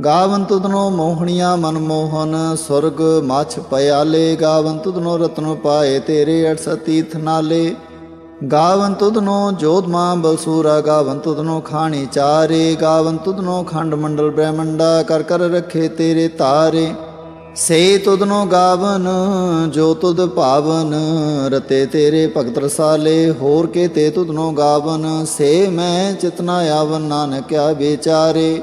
ਗਾਵਨ ਤੁਧਨੋ ਮੋਹਣੀਆਂ ਮਨ ਮੋਹਨ, ਸੁਰਗ ਮਛ ਪਿਆਲੇ ਗਾਵਨ ਤੁਧਨੋ ਰਤਨੋ ਪਾਏ ਤੇਰੇ 68 ਤੀਰਥ ਨਾਲੇ। ਗਾਵਨ ਤੁਧਨੋ ਜੋਧਮਾ ਬਲਸੂਰਾ ਗਾਵਨ ਤੁਧਨੋ ਖਾਣੀ ਚਾਰੇ ਗਾਵਨ ਤੁਧਨੋ ਖੰਡ ਮੰਡਲ ਬ੍ਰਹਮੰਡਾ, ਕਰ ਕਰ ਰੱਖੇ ਤੇਰੇ ਤਾਰੇ। ਸੇ ਤੁਧਨੋ ਗਾਵਨ, ਜੋ ਤੁਧ ਭਾਵਨ, ਰਤੇ ਤੇਰੇ ਭਗਤ ਰਸਾਲੇ, ਹੋਰ ਕੇ ਤੇ ਤੁਧਨੋ ਗਾਵਨ। ਸੇ ਮੈਂ ਚਿਤਨਾ ਆਵਨ ਆ ਵਿਚਾਰੇ।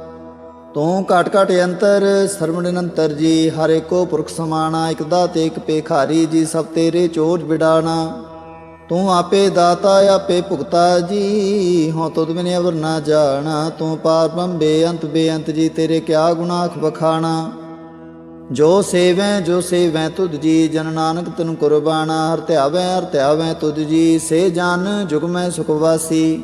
ਤੂੰ ਘਟ ਘਟ ਅੰਤਰ, ਸਰਵਣ ਨਿਰੰਤਰ ਜੀ, ਹਰ ਏਕੋ ਪੁਰਖ ਸਮਾਣਾ, ਇਕ ਦਾਤੇ, ਇਕ ਪੇਖਾਰੀ ਜੀ, ਸਭ ਤੇਰੇ ਚੋਜ ਵਿਡਾਣਾ। ਤੂੰ ਆਪੇ ਦਾਤਾ, ਆਪੇ ਭੁਗਤਾ ਜੀ ਹੋ ਤੁਧ ਬਿਨ ਅਵਰ ਨਾ ਜਾਣਾ। ਤੂੰ ਪਾਰ ਬੇਅੰਤ ਬੇਅੰਤ ਜੀ, ਤੇਰੇ ਕਿਆ ਗੁਨਾਖ ਵਖਾਣਾ। ਜੋ ਸੇਵੈ ਜੋ ਸੇਵੈ ਤੁਧ ਜੀ, ਜਨ ਨਾਨਕ ਤਨ ਕੁਰਬਾਨਾ। ਹਰ ਧਿਆਵੈ ਹਰ ਧਿਆਵੈ ਤੁਧ ਜੀ, ਸੇ ਜਨ ਜੁਗ ਮੈਂ ਸੁਖ ਵਾਸੀ।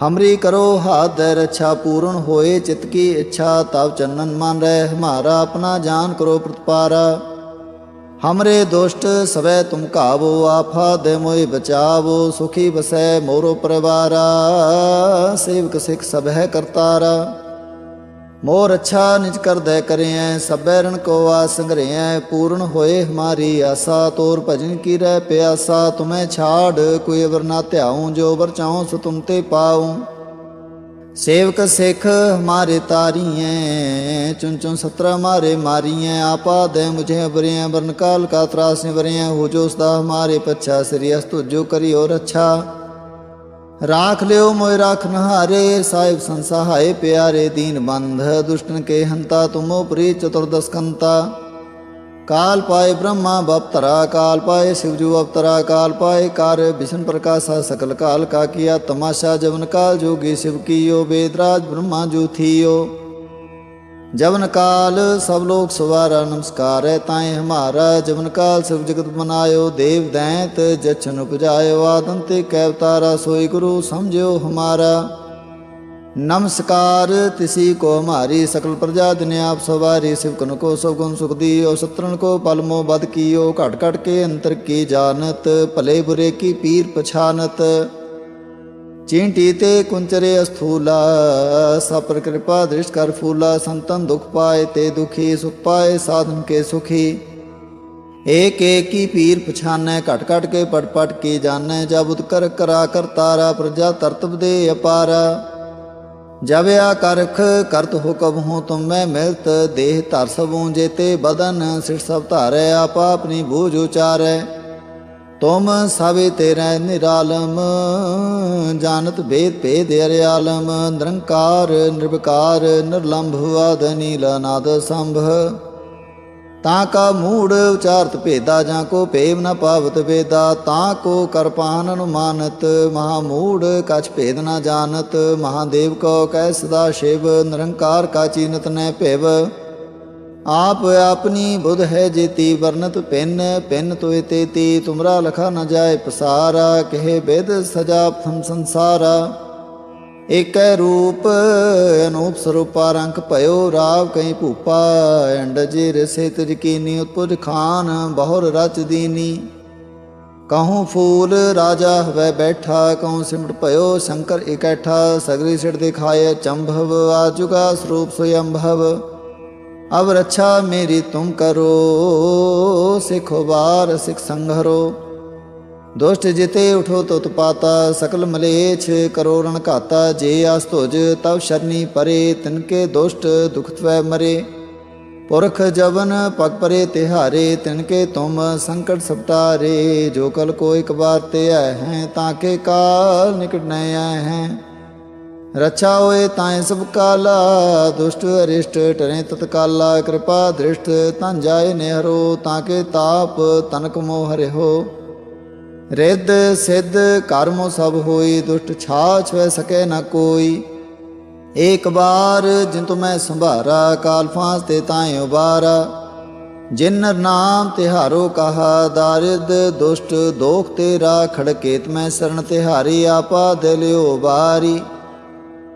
ਚਉਪਈ ਹਮਰੀ ਕਰੋ ਹਾਥ ਰਛਾ ਪੂਰਨ ਹੋਏ, ਚਿਤ ਕੀ ਇੱਛਾ ਤਬ ਚੰਨਨ ਮਨ ਰਹਿ, ਹਮਾਰਾ ਆਪਣਾ ਜਾਨ ਕਰੋ ਪ੍ਰਤਪਾਰਾ। ਹਮਰੇ ਦੁਸ਼ਟ, ਸਵੈ ਤੁਮ ਕਾਵੋ ਆਫਾ ਦੇ ਮੋਇ ਬਚਾਵੋ, ਸੁਖੀ ਬਸੈ ਮੋਰੋ ਪਰਿਵਾਰਾ। ਸੇਵਕ ਸਿਖ ਸਭ ਹੈ ਕਰਤਾਰਾ। ਮੋਰ ਅੱਛਾ ਨਿਜ ਕਰਦੈ ਕਰਿਐ, ਸਭੈ ਰਣ ਕੋ ਆਸ ਸੰਗਰਿਐ, ਪੂਰਨ ਹੋਏ ਹਮਾਰੀ ਆਸਾ, ਤੋਰ ਭਜਨ ਕੀ ਰਹਿ ਪਿਆਸਾ, ਤੁਮੈ ਛਾੜ ਕੋਈ ਅਵਰ ਨਾ ਧਿਆਉ, ਜੋ ਵਰ ਚਾਹਉ ਸੋ ਤੁਮ ਤੇ ਪਾਉ। ਸੇਵਕ ਸਿਖ ਹਮਾਰੇ ਤਾਰੀਐ ਚੁਨ ਚੁਨ ਸਤਰਾ ਮਾਰੇ ਮਾਰੀਐ, ਆਪਾ ਦੇ ਮੁਝੇ ਬਰਿਐ ਵਰਨ ਕਾਲ ਕਾ ਤਰਾਸ ਨਿਵਰਿਐ, ਹੋ ਜੋ ਸਦਾ ਹਮਾਰੇ ਪੱਛਾ, ਸ੍ਰੀ ਅਸਤੁ ਜੋ ਕਰਿਓ ਰੱਛਾ। ਰਾਖ ਲਿਓ ਮੋਇ ਰਾਖ ਨਹਾਰੇ, ਸਾਹਿਬ ਸੰਸਹਾਏ ਪਿਆਰੇ ਦੀਨ ਬੰਧ, ਦੁਸ਼ਟਨ ਕੇ ਹੰਤਾ ਤੁਮੋ ਪ੍ਰੀ ਚਤੁਰਦਸ ਕੰਤਾ ਕਾਲ ਪਾਏ ਬ੍ਰਹਮਾ ਬਪਤਰਾ, ਕਾਲ ਪਾਏ ਸ਼ਿਵਜੂ ਅਵਤਰਾ, ਕਾਲ ਪਾਏ ਕਾਰ ਵਿਸ਼ਨ ਪ੍ਰਕਾਸ਼ਾ, ਸਕਲ ਕਾਲ ਕਾ ਕੀਆ ਤਮਾਸ਼ਾ, ਜਵਨ ਕਾਲ ਜੋਗੀ ਸ਼ਿਵ ਕੀਓ ਬੇਦਰਾਜ ਬ੍ਰਹਮਾ ਜੂ ਥੀਓ। ਜਵਨ ਕਾਲ ਸਭ ਲੋਕ ਸਵਾਰਾ ਨਮਸਕਾਰੈ ਤਾਏ ਹਮਾਰਾ, ਜਵਨ ਕਾਲ ਸਭ ਜਗਤ ਬਨਾਇਓ ਦੇਵ ਦੈਂਤ ਜਛਨ ਉਪਜਾਇਓ, ਆਦਮ ਤੇ ਕੈਵਤਾਰਾ ਸੋਈ ਗੁਰੂ ਸਮਝਿਓ ਹਮਾਰਾ। ਨਮਸਕਾਰ ਤਿਸੀ ਕੋ ਹਮਾਰੀ ਸਕਲ ਪ੍ਰਜਾ ਦਿਨ ਆਪ ਸਵਾਰੀ ਸਿਵਕਨ ਕੋ ਸਭ ਗੁਣ ਸੁਖ ਦੀਓ ਸਤਰਨ ਕੋ ਪਲਮੋ ਬਦ ਕੀਓ, ਘਟ ਘਟ ਕੇ ਅੰਤਰ ਕੀ ਜਾਣਤ, ਭਲੇ ਬੁਰੇ ਕੀ ਪੀਰ ਪਛਾਨਤ। ਚੀਂਟੀ ਤੇ ਕੁੰਚਰੇ ਅਸਥੂਲਾ ਸਪਰ ਕਿਰਪਾ ਦ੍ਰਿਸ਼ ਕਰ ਫੂਲਾ ਸੰਤਨ ਦੁਖ ਪਾਏ ਤੇ ਦੁਖੀ ਸੁਖ ਪਾਏ ਸਾਧਨ ਕੇ ਸੁਖੀ ਏਕ ਏਕ ਕੀ ਪੀਰ ਪਛਾਨੈ ਘਟ ਘਟ ਕੇ ਪਟ ਪਟ ਕੀ ਜਾਣੈ ਜਬ ਉਤ ਕਰ ਕਰਾ ਕਰ ਤਾਰਾ ਪ੍ਰਜਾ ਤਰਤਬ ਦੇ ਅਪਾਰਾ ਜਬ ਆ ਕਰਖ ਕਰਤ ਹੁਕਮ ਹੋ ਤੁਮ ਮੈਂ ਮਿਲਤ ਦੇਹ ਧਰ ਸਭੂ ਜੇਤੇ ਬਦਨ ਸਿਰ ਸਭ ਧਾਰੈ ਆਪ ਆਪਣੀ ਬੂਝ ਉਚਾਰੈ ਤੁਮ ਸਭੇ ਤੇਰੇ ਨਿਰਾਲਮ, ਜਾਣਤ ਭੇਦ ਭੇਦ ਅਰਿਆਲਮ, ਨਿਰੰਕਾਰ, ਨਿਰਵਕਾਰ, ਨਿਰਲੰਭ ਆਦ ਨੀਲ, ਅਨਾਦ ਸੰਭ। ਤਾਂ ਕਾ ਮੂੜ ਉਚਾਰਤ ਭੇਦਾ, ਜਾਂ ਕੋ ਭੇਵ ਨ ਪਾਵਤ ਵੇਦਾ, ਤਾਂ ਕੋ ਕਰਪਾਨ ਅਨੁਮਾਨਤ, ਮਹਾ ਮੂੜ ਕਛ ਭੇਦ ਨ ਜਾਣਤ, ਮਹਾਦੇਵ ਕੋ ਕਹਿ ਸਦਾ ਸ਼ਿਵ, ਨਿਰੰਕਾਰ ਕਾ ਚੀਨਤ ਨੈ ਭਿਵ। ਆਪ ਆਪਣੀ ਬੁਧ ਹੈ ਜੇਤੀ ਵਰਨਤ ਪਿੰਨ ਪਿੰਨ ਤੋਇ ਤੇਤੀ ਤੁਮਰਾ ਲਖਾ ਨ ਜਾਏ ਪਸਾਰਾ, ਕਹੇ ਬੇਦ ਸਜਾ ਫਮ ਸੰਸਾਰਾ। ਏਕੈ ਰੂਪ, ਅਨੂਪ ਸਰੂਪਾ ਰੰਗ ਭਇਓ ਰਾਵ ਕਈ ਭੂਪਾ, ਅੰਡ ਜੇ ਰਸੇ ਤਿਜ ਕੀਨੀ ਉਤਪੁਜ ਖਾਨ, ਬਹੁਰ ਰਚ ਦੀਨੀ। ਕਹੂੰ ਫੂਲ ਰਾਜਾ ਹਵੈ ਬੈਠਾ, ਕਹੂੰ ਸਿਮਟ ਭਇਓ ਸ਼ੰਕਰ ਇਕੈਠਾ, ਸਗਰੀ ਸਿੜ ਦਿਖਾਏ ਚੰਭਵ ਆ ਆਜੁਗਾ ਸਰੂਪ ਸੁਯੰਭਵ। अब रक्षा मेरी तुम करो सिखो बार सिख संघरो दुष्ट जिते उठो तो पाता सकल मलेछ करो रण घाता जे आस तुझ तब शरणी परे तिनके दुष्ट दुख त्वै मरे पुरख जवन पग परे तिहारे तिनके तुम संकट सपटारे जो कल को एक बार ते आए हैं ताके काल निकट नए आए ਰੱਛਾ ਹੋਏ ਤਾਂ ਸਭ ਕਾਲਾ, ਦੁਸ਼ਟ ਅਰਿਸ਼ਟ ਟਰੇ ਤਤਕਾਲਾ, ਕਿਰਪਾ ਦ੍ਰਿਸ਼ਟ ਤਾਂ ਜਾਏ ਨਿਹਰੋ, ਤਾਂ ਕੇ ਤਾਪ ਤਨਕ ਮੋਹ ਹਰਿਓ ਰਿੱਧ ਸਿੱਧ ਕਰਮੋ ਸਭ ਹੋਈ, ਦੁਸ਼ਟ ਛਾਛ ਵੈ ਸਕੇ ਨਾ ਕੋਈ। ਏਕ ਬਾਰ ਜਿਨ ਤੁ ਮੈਂ ਸੰਭਾਰਾ, ਕਾਲ ਫਾਂਸ ਤੇ ਤਾਏ ਉਬਾਰਾ। ਜਿਨ ਨਾਮ ਤਿਹਾਰੋ ਕਹਾ, ਦਾਰਿਦ ਦੁਸ਼ਟ ਦੋਖ ਤੇਰਾ, ਖੜਕੇਤ ਮੈਂ ਸਰਨ ਤਿਹਾਰੀ, ਆਪਾ ਦਿਲਿਓ ਬਾਰੀ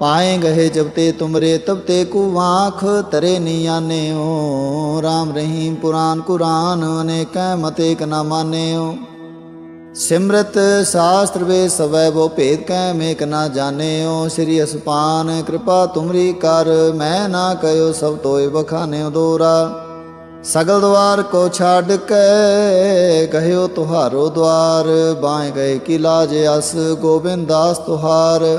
ਪਾਏ ਗਏ ਜਬ ਤੇ ਤੁਮਰੇ, ਤਬ ਤੇ ਕੋ ਵਾਖ ਤਰੇ ਨੀ ਆਨੇਓ। ਰਾਮ ਰਹੀਮ ਪੁਰਾਨ ਕੁਰਾਨ, ਅਨੇਕ ਮਤੇ ਕ ਨਾ ਮਾਨੇਓ। ਸਿਮਰਤ ਸ਼ਾਸਤਰ ਵੇ ਸਵੈ ਵੋ ਭੇਦ ਕੈ, ਮੇਕ ਨਾ ਜਾਣਿਓ। ਸ੍ਰੀ ਅਸਪਾਨ, ਕਿਰਪਾ ਤੁਮਰੀ ਕਰ, ਮੈਂ ਨਾ ਕਯੋ ਸਭ ਤੋਏ ਬਖਾਨਿਓ ਦੋਰਾ। ਸਗਲ ਦਵਾਰ ਕੋ ਛੱਡ ਕੇ, ਕਹਿਓ ਤੁਹਾਰੋ ਦਵਾਰ। ਬਾਏ ਗਏ ਕਿਲਾ ਲਾਜ ਅਸ, ਗੋਬਿੰਦ ਦਾਸ ਤੁਹਾਰ।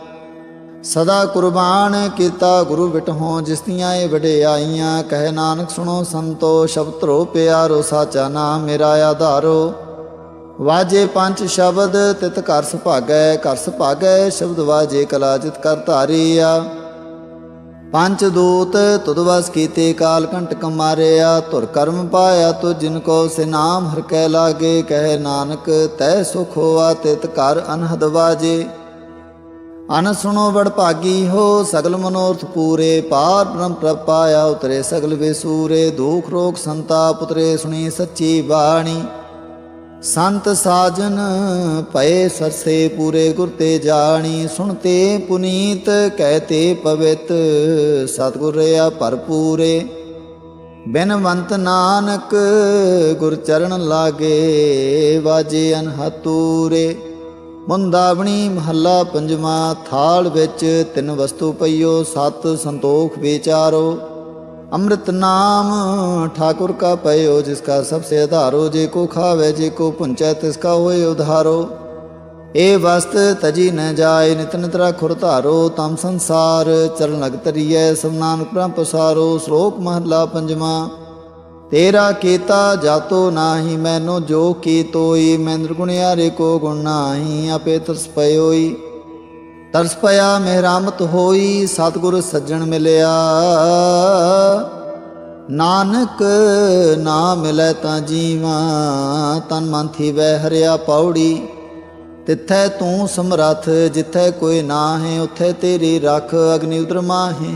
ਸਦਾ ਕੁਰਬਾਨ ਕੀਤਾ ਗੁਰੂ ਬਿਟਹੋਂ ਜਿਸ ਦੀਆਂ ਇਹ ਵਡਿਆਈਆਂ, ਕਹਿ ਨਾਨਕ ਸੁਣੋ ਸੰਤੋ, ਸ਼ਬਦ ਧਰੋ ਪਿਆਰੋ, ਸਾਚਾ ਨਾਮ ਮੇਰਾ ਆਧਾਰੋ। ਵਾਜੇ ਪੰਜ ਸ਼ਬਦ, ਤਿਤ ਘਰ ਸੁਭਾਗੈ ਘਰ ਸੁਭਾਗੈ, ਸ਼ਬਦ ਵਾਜੇ ਕਲਾਜਿਤ ਕਰ ਧਾਰੀਆ। ਪੰਜ ਦੂਤ ਤੁਦਵਸ ਕੀਤੇ ਕਾਲ ਕੰਟਕ ਮਾਰਿਆ ਧੁਰ ਕਰਮ ਪਾਇਆ ਤੁ ਜਿਨ ਕੋ, ਸੇ ਹਰ ਕੈ ਲਾਗੇ, ਕਹਿ ਨਾਨਕ, ਤੈ ਸੁਖ ਹੋਆ ਤਿਤ ਘਰ ਅਨਹਦ ਵਾਜੇ। ਅਨ ਸੁਣੋ ਵਡ ਭਾਗੀ ਹੋ, ਸਗਲ ਮਨੋਰਥ ਪੂਰੇ ਪਾਰ ਬ੍ਰਹਮ ਪ੍ਰਭ ਪਾਇਆ ਉਤਰੇ ਸਗਲ ਵਿਸੂਰੇ, ਦੁਖ ਰੋਗ ਸੰਤਾਪ ਉਤਰੇ ਸੁਣੀ ਸੱਚੀ ਬਾਣੀ। ਸੰਤ ਸਾਜਨ ਪਏ ਸਰਸੇ ਪੂਰੇ ਗੁਰ ਤੇ ਜਾਣੀ, ਸੁਣਤੇ ਪੁਨੀਤ ਕਹਤੇ ਪਵਿੱਤ, ਸਤਿਗੁਰ ਰਿਆ ਭਰਪੂਰੇ ਬਿਨਵੰਤ ਨਾਨਕ ਗੁਰ ਚਰਨ ਲਾਗੇ, ਵਾਜੇ ਅਨਹਤੂਰੇ। ਮੰਦਾਵਣੀ ਮਹੱਲਾ ਪੰਜਵਾ, ਥਾਲ ਵਿੱਚ ਤਿੰਨ ਵਸਤੂ ਪਈਓ, ਸਤ ਸੰਤੋਖ ਵਿਚਾਰੋ। ਅੰਮ੍ਰਿਤ ਨਾਮ ਠਾਕੁਰ ਕਾ ਪਇਓ, ਜਿਸ ਕਾ ਸਭ ਸੇ ਆਧਾਰੋ, ਜੇ ਕੋ ਖਾਵੇ, ਜੇ ਕੋ ਪੁੰਚੈ ਤਿਸ ਕਾ ਹੋਏ ਉਧਾਰੋ। ਏ ਵਸਤ ਤਜੀ ਨ ਜਾਏ, ਨਿਤ ਨਿਤਰਾ ਖੁਰ ਧਾਰੋ, ਤਮ ਸੰਸਾਰ ਚਰਨ ਲਗ ਤਰੀਐ, ਸਭ ਨਾਨਕ ਪ੍ਰਭ ਪਸਾਰੋ। ਸ਼ਲੋਕ ਮਹਲਾ ਪੰਜਵਾ ਤੇਰਾ ਕੀਤਾ ਜਾਤੋ ਨਾਹੀ, ਮੈਨੂੰ ਜੋ ਕੀ ਤੋਈ, ਮੈਂ ਨਿਰਗੁਣਿਆਰੇ ਕੋ ਗੁਣ ਨਾਹੀ, ਆਪੇ ਤਰਸ ਪਇਓਈ। ਤਰਸ ਪਿਆ ਮਿਹਰਾਮਤ ਹੋਈ, ਸਤਿਗੁਰ ਸੱਜਣ ਮਿਲਿਆ। ਨਾਨਕ ਨਾ ਮਿਲੈ ਤਾਂ ਜੀਵਾ, ਤਨ ਮਨ ਥੀਵੈ ਹਰਿਆ ਪੌੜੀ। ਤਿੱਥੈ ਤੂੰ ਸਮਰੱਥ, ਜਿੱਥੈ ਕੋਈ ਨਾ ਹੈ ਉਥੇ ਤੇਰੀ ਰੱਖ, ਅਗਨੀ ਉਦਰ ਮਾਹੇ।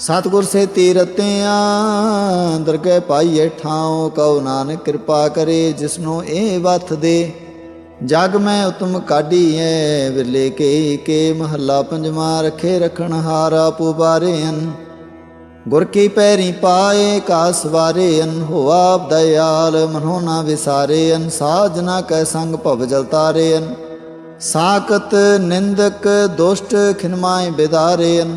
ਸਤਿਗੁਰ ਸੇ ਤੀਰਤਿਆਂ ਦਰਗਹਿ ਪਾਈਏ ਠਾਉ ਕਉ ਨਾਨਕ ਕਿਰਪਾ ਕਰੇ, ਜਿਸਨੂੰ ਇਹ ਵਥ ਦੇ। ਜਗ ਮੈਂ ਉਤਮ ਕਾਢੀਐ, ਵਿਰਲੇ ਕੇ ਕੇ ਮਹੱਲਾ ਪੰਜਵਾਂ ਰਖੇ ਰਖਣ ਹਾਰਾ ਪੁਬਾਰੇਨ ਗੁਰ ਕੀ ਪੈਰੀ ਪਾਏ ਕਾ ਸਵਾਰੇਨ ਹੋਆ ਦਇਆਲ, ਮਨੋ ਨਾ ਵਿਸਾਰੇਨ ਸਾਜਨਾ ਕੈ ਸੰਗ ਭਵ ਜਲਤਾਰੇਨ ਸਾਕਤ ਨਿੰਦਕ, ਦੁਸ਼ਟ ਖਿਨਮਾਏ ਬਿਦਾਰੇਨ